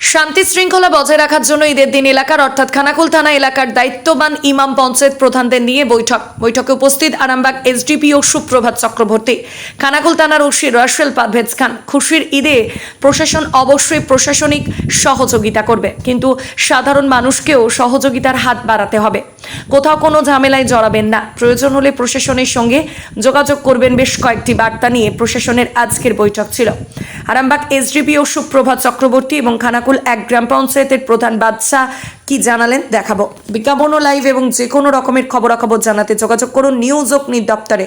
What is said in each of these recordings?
শান্তি শৃঙ্খলা বজায় রাখার জন্য ঈদের দিন এলাকার, অর্থাৎ খানাকুল থানা এলাকার দায়িত্ববান ইমাম পঞ্চায়েত প্রধানদের নিয়ে বৈঠক। বৈঠকে উপস্থিত আরামবাগ এসডিপিও সুপ্রভাত চক্রবর্তী। খানাকুল থানার ওসি রাশেল পারভেজ খান খুশির ঈদে প্রশাসন অবশ্যই প্রশাসনিক সহযোগিতা করবে, কিন্তু সাধারণ মানুষকেও সহযোগিতার হাত বাড়াতে হবে। কোথাও কোনো ঝামেলায় জড়াবেন না। প্রয়োজন হলে প্রশাসনের সঙ্গে যোগাযোগ করবেন বেশ কয়েকটি বার্তা নিয়ে প্রশাসনের আজকের বৈঠক ছিল। আরামবাগ এসডিপিও সুপ্রভাত চক্রবর্তী এবং খানাকুল এক গ্রাম পঞ্চায়েতের প্রধান বাদশাহ কি জানালেন দেখাবো। বিজ্ঞাপন লাইভ এবং যে কোনো রকমের খবরাখবর জানাতে যোগাযোগ করুন নিউজ অগ্নি দপ্তরে।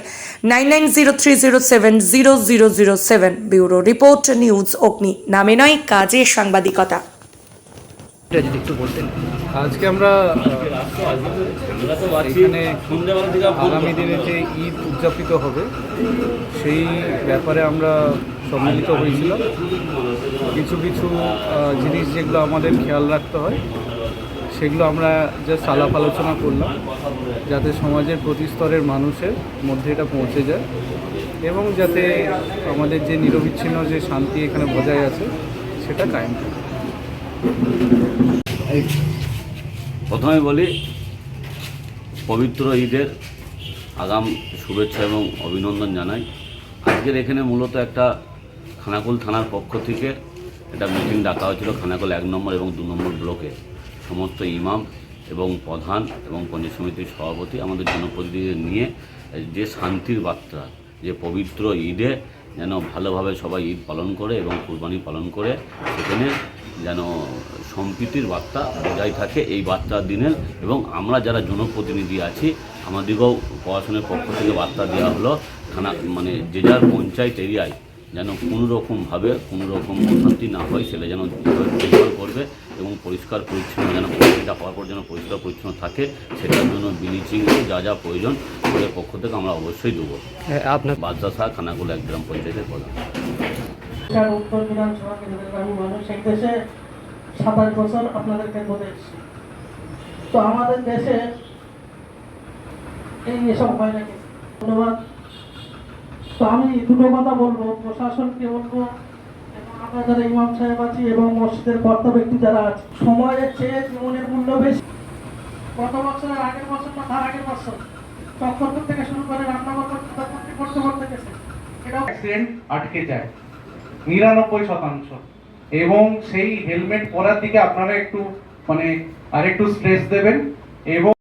Nine nine zero three zero seven zero zero zero seven bureau report news Agni. নামে নয় কাজে সাংবাদিকতা। যদি একটু বলতেন। আজকে আমরা এখানে আগামী দিনে যে ঈদ উদযাপিত হবে সেই ব্যাপারে আমরা সম্মিলিত হয়েছিলাম কিছু কিছু জিনিস যেগুলো আমাদের খেয়াল রাখতে হয়, সেগুলো আমরা জাস্ট আলাপ আলোচনা করলাম, যাতে সমাজের প্রতি স্তরের মানুষের মধ্যে এটা পৌঁছে যায় এবং যাতে আমাদের যে নিরবিচ্ছিন্ন যে শান্তি এখানে বজায় আছে, সেটা কায়েম প্রথমে বলি, পবিত্র ঈদের আগাম শুভেচ্ছা এবং অভিনন্দন জানাই। আজকের এখানে মূলত একটা খানাকুল থানার পক্ষ থেকে একটা মিটিং ডাকা হয়েছিল। খানাকুল এক নম্বর এবং দু নম্বর ব্লকে। সমস্ত ইমাম এবং প্রধান এবং পঞ্চায়েত সমিতির সভাপতি আমাদের জনপ্রতিনিধিদের নিয়ে যে শান্তির বার্তা, যে পবিত্র ঈদে যেন ভালোভাবে সবাই ঈদ পালন করে এবং কুরবানি পালন করে, সেখানে যেন সম্প্রীতির বার্তা বজায় থাকে এই বার্তার দিনের এবং আমরা যারা জনপ্রতিনিধি আছি, আমাদেরকেও প্রশাসনের পক্ষ থেকে বার্তা দেওয়া হলো। থানা মানে যে যার পঞ্চায়েত এরিয়ায় যেন কোনো রকমভাবে কোনো রকম অশান্তি না হয় সেটা যেন দেখভাল করবে এবং পরিষ্কার পরিচ্ছন্ন যেন এটা হওয়ার পর যেন পরিষ্কার পরিচ্ছন্ন থাকে সেটার জন্য ব্লিচিং যা যা প্রয়োজন ওদের পক্ষ থেকে আমরা অবশ্যই দেবো। হ্যাঁ, আপনার বাদশাহ শাহ খানাকুল এক গ্রাম পঞ্চায়েতের প্রধান। দেশে সাতাশ বছর আপনাদেরকে বলে তো আমাদের দেশে এই এসব হয় নাকি? ধন্যবাদ। তো আমি দুটো কথা বলব। প্রশাসনকে বলব, এবং আমরা যারা ইমাম সাহেব আছি এবং মসজিদের কর্তা ব্যক্তি যারা আছে, সময়ের চেয়ে জীবনের মূল্য বেশি। গত বছরের আগের বছর বা তার আগের বছর চক্করপুর থেকে শুরু করে রান্নাঘর পর্যন্ত করতে করতে গেছে এটাও অ্যাক্সিডেন্ট আটকে যায়, নিরানব্বই শতাংশ। এবং সেই হেলমেট পরার দিকে আপনারা একটু মানে আরেকটু স্ট্রেস দেবেন, এবং